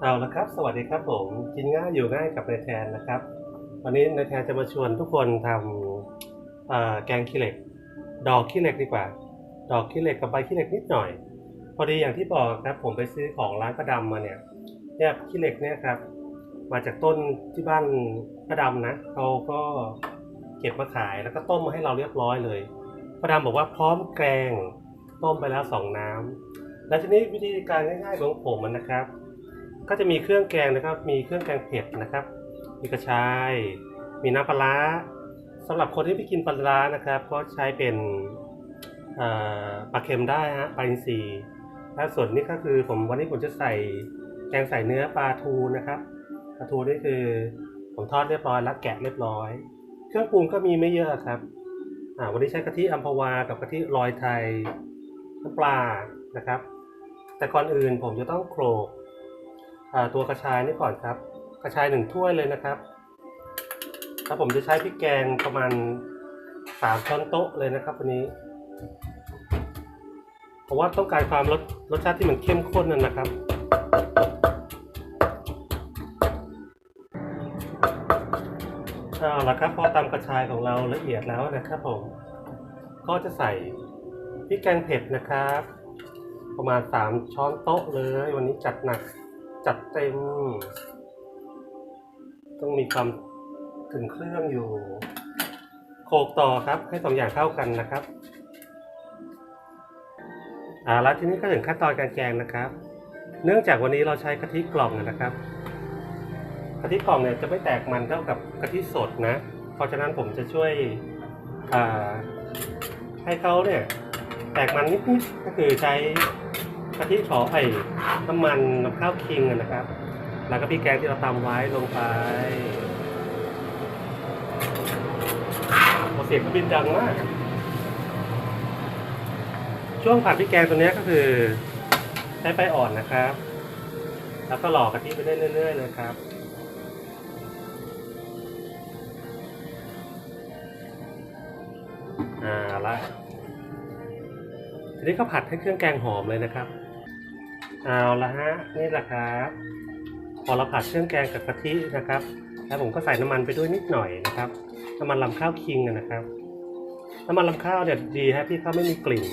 เอาละครับ สวัสดีครับผมกินง่ายอยู่ง่ายกับนายแทนนะครับ วันนี้นายแทนจะมาชวนทุกคนทำอ่าแกงขี้เหล็ก ดอกขี้เหล็กดีกว่า ดอกขี้เหล็กกับใบขี้เหล็กนิดหน่อย พอดีอย่างที่บอกครับผมไปซื้อของร้านประดำมาเนี่ยเนี่ยขี้เหล็กเนี่ยครับ มาจากต้นที่บ้านประดำนะเขาก็เก็บมาขายแล้วก็ต้มมาให้เราเรียบร้อยเลยประดำบอกว่าพร้อมแกงต้มไปแล้วสองน้ำแล้วทีนี้วิธีการง่ายๆของผมมันนะครับ ก็จะมีเครื่องแกงนะครับ มีเครื่องแกงเผ็ดนะครับ มีกระชาย มีน้ำปลาร้าสำหรับคนที่ไม่กินปลาร้านะครับ ก็ใช้เป็นปลาเค็มได้ฮะปลาอินทรีและส่วนนี้ก็คือผมวันนี้ผมจะใส่แกงใส่เนื้อปลาทูนะครับปลาทูนี่คือผมทอดเรียบร้อยแล้วแกะเรียบร้อย เครื่องปรุงก็มีไม่เยอะครับวันนี้ใช้กะทิอัมพวากับกะทิลอยไทยน้ำปลานะครับ แต่ก่อนอื่นผมจะต้องโขลก ตัวกระชายนี่ก่อนครับ กระชายหนึ่งถ้วยเลยนะครับแล้วผมจะใช้พริกแกงประมาณสามช้อนโต๊ะเลยนะครับวันนี้เพราะว่าต้องการความรสรสชาติที่มันเข้มข้นนั่นนะครับเอาละครับพอตำกระชายของเราละเอียดแล้วนะครับผมก็จะใส่พริกแกงเผ็ดนะครับ ประมาณสามช้อนโต๊ะเลย วันนี้จัดหนัก จัดเต็ม ต้องมีความถึงเครื่องอยู่ โขกต่อครับ ให้สองอย่างเข้ากันนะครับอ่าแล้วทีนี้ก็ถึงขั้นตอนการแกงนะครับ เนื่องจากวันนี้เราใช้กะทิกล่องนะครับกะทิกล่องเนี่ยจะไม่แตกมันเท่ากับกะทิสดนะ เพราะฉะนั้นผมจะช่วยอ่าให้เขาเนี่ยแตกมันนิดๆก็คือใช้ กะทิขอไอ้น้ำมันน้ำข้าวคิงอะนะครับ แล้วก็พริกแกงที่เราตำไว้ลงไปโอเสียงเครื่องบินดังมาก ช่วงผัดพริกแกงตัวเนี้ยก็คือ ใช้ไฟอ่อนนะครับ แล้วก็หลอกกะทิไปเรื่อยๆเลยครับอ่าละทีนี้ก็ผัดให้เครื่องแกงหอมเลยนะครับ เอาละฮะนี่แหละครับพอเราผัดเครื่องแกงกับกะทินะครับ แล้วผมก็ใส่น้ำมันไปด้วยนิดหน่อยนะครับ น้ำมันลำข้าวคิงนะครับ น้ำมันลำข้าวเนี่ยดีฮะที่เขาไม่มีกลิ่น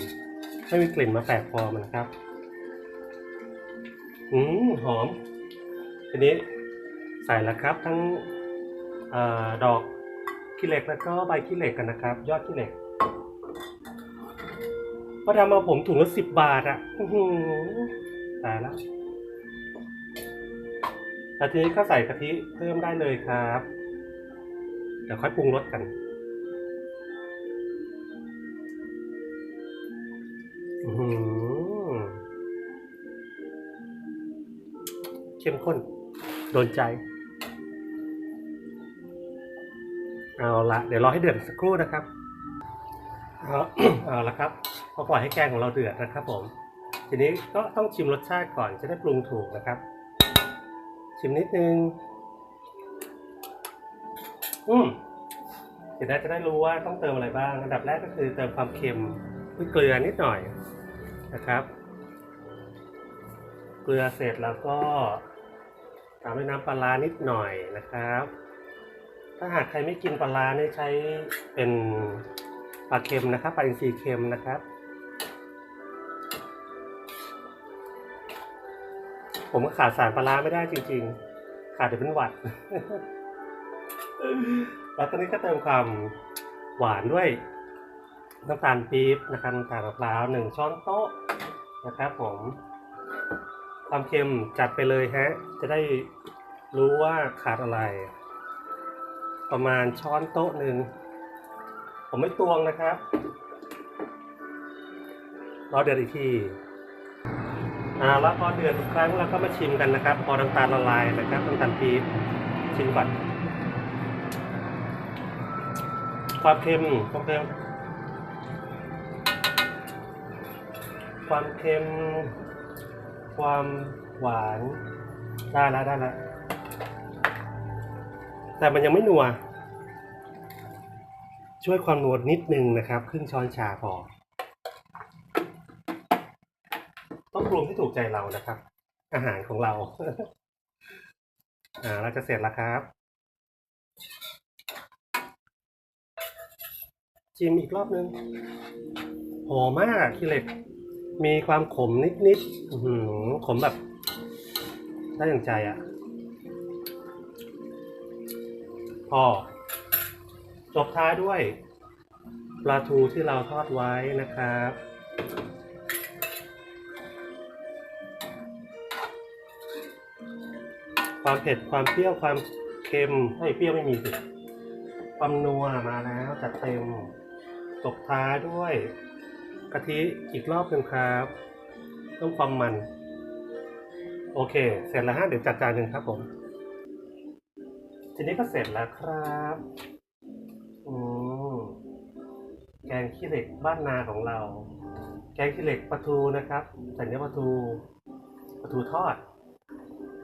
ไม่มีกลิ่นมาแปลกปลอมนะครับอืมหอมทีนี้ใส่แล้วครับทั้งอดอกขี้เหล็กแล้วก็ใบขี้เหล็กกันนะครับ ยอดขี้เหล็กพอทำมาผมถุงละสิบบาทอะ ตายแล้วแล้วทีนี้ก็ใส่กะทิเพิ่มได้เลยครับ เดี๋ยวค่อยปรุงรสกันอื้อหือเข้มข้น โดนใจ เอาละเดี๋ยวรอให้เดือดสักครู่นะครับ เอาละครับพอปล่อยให้แกงของเราเดือดนะครับผม ทีนี้ก็ต้องชิมรสชาติก่อนจะได้ปรุงถูกนะครับ ชิมนิดนึง อืมเดี๋ยวจะได้รู้ว่าต้องเติมอะไรบ้าง อันดับแรกก็คือเติมความเค็มด้วยเกลือนิดหน่อยนะครับ เกลือเสร็จแล้วก็ตามด้วยน้ำปลาร้านิดหน่อยนะครับ ถ้าหากใครไม่กินปลาร้าเนี่ยใช้เป็นปลาเค็มนะครับปลาอินทรีย์เค็มนะครับ ผมก็ขาดสารปลาร้าไม่ได้จริง ๆ ขาดเดี๋ยวเป็นหวัด แล้วตอนนี้ก็เติมความหวานด้วยน้ำตาลปี๊บนะครับน้ำตาลมะพร้าวหนึ่งช้อนโต๊ะนะครับผมความเค็มจัดไปเลยฮะ จะได้รู้ว่าขาดอะไร ประมาณช้อนโต๊ะหนึ่งผมไม่ตวงนะครับรอเดือดอีกที อ่าแล้วพอเดือดทุกครั้งเราก็มาชิมกันนะครับ พอน้ำตาลละลายนะครับน้ำตาลปี๊บชิมก่อนความเค็มความเค็มความเค็ม ความหวานได้แล้วได้แล้วแต่มันยังไม่นัวช่วยความนัวนิดนึงนะครับ ครึ่งช้อนชาพอ ต้องปรุงที่ถูกใจเรานะครับ อาหารของเรา อ่า เราจะเสร็จแล้วครับ ชิมอีกรอบนึงหอมมากขี้เหล็ก มีความขมนิดๆขมแบบได้อย่างใจอะพอจบท้ายด้วยปลาทูที่เราทอดไว้นะครับ ความเผ็ดความเปรี้ยวความเค็มให้ยเปรี้ยวไม่มีสิความนัวมาแล้วจัดเต็มตบท้ายด้วยกะทิอีกรอบหนึ่งครับต้องความมัน โอเค เสร็จแล้วฮะเดี๋ยวจัดจานหนึ่งครับผมทีนี้ก็เสร็จแล้วครับอืมแกงขี้เหล็กบ้านนาของเรา แกงขี้เหล็กปลาทูนะครับสัญญาปลาทูปลาทูทอด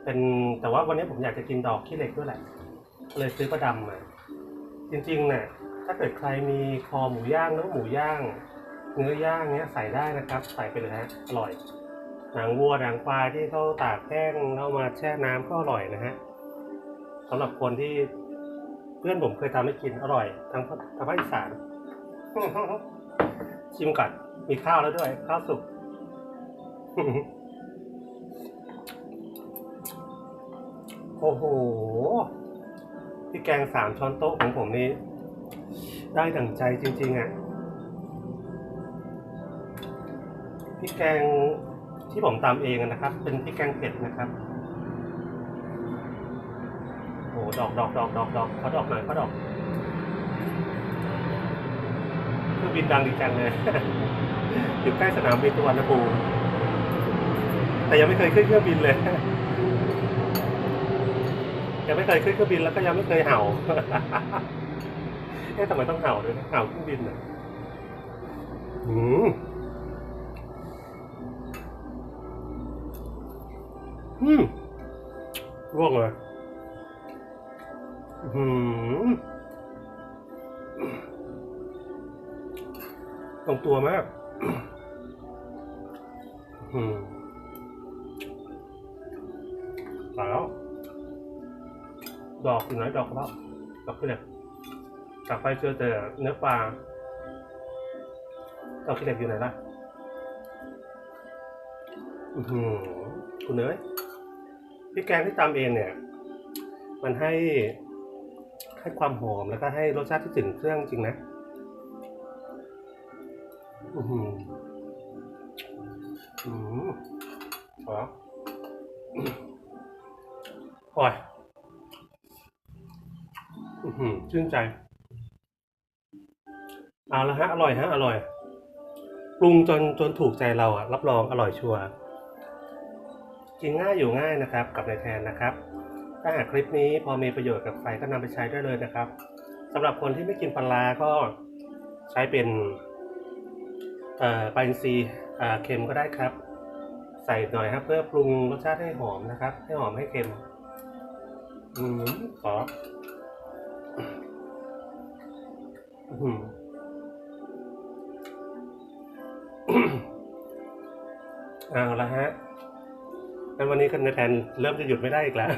เป็นแต่ว่าวันนี้ผมอยากจะกินดอกขี้เหล็กด้วยแหละ เลยซื้อปลาดำมา จริงๆเนี่ยถ้าเกิดใครมีคอหมูย่างเนื้อหมูย่าง เนื้อย่างเนี้ยใส่ได้นะครับ ใส่ไปเลยฮะอร่อยหนังวัวหนังควายที่เขาตากแห้งแล้วมาแช่น้ำก็อร่อยนะฮะสำหรับคนที่เพื่อนผมเคยทำให้กินอร่อยทางทางภาคอีสานชิมก่อนมีข้าวแล้วด้วย ข้าวสุก โอ้โหพี่แกงสามช้อนโต๊ะของผมนี่ได้ดั่งใจจริง ๆอะพี่แกงที่ผมตามเองนะครับ เป็นพี่แกงเผ็ดนะครับโอ้โหดอกดอกดอกดอกดอกเขาดอกหน่อยเขาดอกเครื่องบินดังดีจังเลยอยู่ใกล้สนามบินสุวรรณภูมิแต่ยังไม่เคยขึ้นเครื่องบินเลย ยังไม่เคยขึ้นเครื่องบินแล้วก็ยังไม่เคยเห่าเอ๊ะทำไมต้องเห่าด้วยนะเห่าเครื่องบินอะอืมอืมร่วงเลยอืมตรงตัวมากอืมตายแล้ว ดอกอยู่ไหนดอกกระเพราดอกขี้เหล็กกลับไปเจอแต่เนื้อปลาดอกขี้เหล็กอยู่ไหนล่ะอือหือคุณเนยพริกแกงที่ตำเองเนี่ย มันให้ให้ความหอมแล้วก็ให้รสชาติที่ถึงเครื่องจริงนะ อือหืออื ชื่นใจ เอาละฮะ อร่อยฮะ อร่อย ปรุงจนจนถูกใจเราอะรับรองอร่อยชัวร์กินง่ายอยู่ง่ายนะครับ กับนายแทนนะครับ ถ้าหากคลิปนี้พอมีประโยชน์กับใครก็นำไปใช้ได้เลยนะครับสำหรับคนที่ไม่กินปลาก็ใช้เป็นปลาอินทรีย์เค็มก็ได้ครับ ใส่หน่อยครับ เพื่อปรุงรสชาติให้หอมนะครับ ให้หอมให้เค็ม อืมขอ เอาละฮะงั้นวันนี้กันในแทนเริ่มจะหยุดไม่ได้อีกแล้ว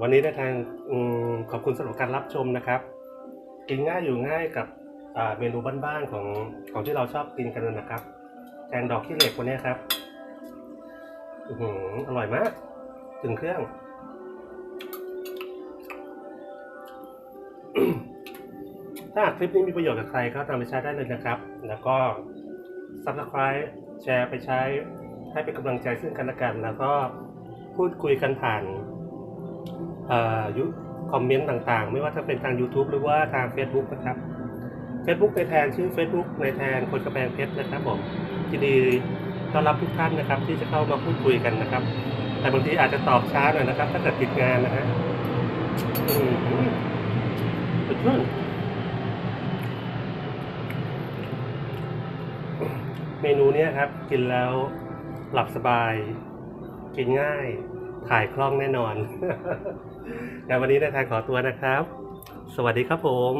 วันนี้นแทนอืมขอบคุณสำหรับการรับชมนะครับ กินง่ายอยู่ง่ายกับเมนูบ้านๆของของที่เราชอบกินกันนะครับ แกงดอกขี้เหล็กวันนี้ครับ อืออร่อยมาก ถึงเครื่อง ถ้าคลิปนี้มีประโยชน์กับใครก็นำไปใช้ได้เลยนะครับ แล้วก็ subscribe แชร์ไปใช้ให้เป็นกำลังใจซึ่งกันและกัน แล้วก็พูดคุยกันผ่านยุคอมเมนต์ต่างๆ ไม่ว่าจะเป็นทาง YouTube หรือว่าทาง Facebook นะครับ Facebook ในแทนชื่อ Facebook ในแทนคนกระแพงเพชรนะครับผมยินดีต้อนรับทุกท่านนะครับ ที่จะเข้ามาพูดคุยกันนะครับ แต่บางทีอาจจะตอบช้าหน่อยนะครับ ถ้าเกิดติดงานนะฮะอืมสุดยอด มนูเนี้ยครับ กินแล้วหลับสบาย กินง่าย ถ่ายคล่องแน่นอนแต่วันนี้นายทายขอตัวนะครับ สวัสดีครับผม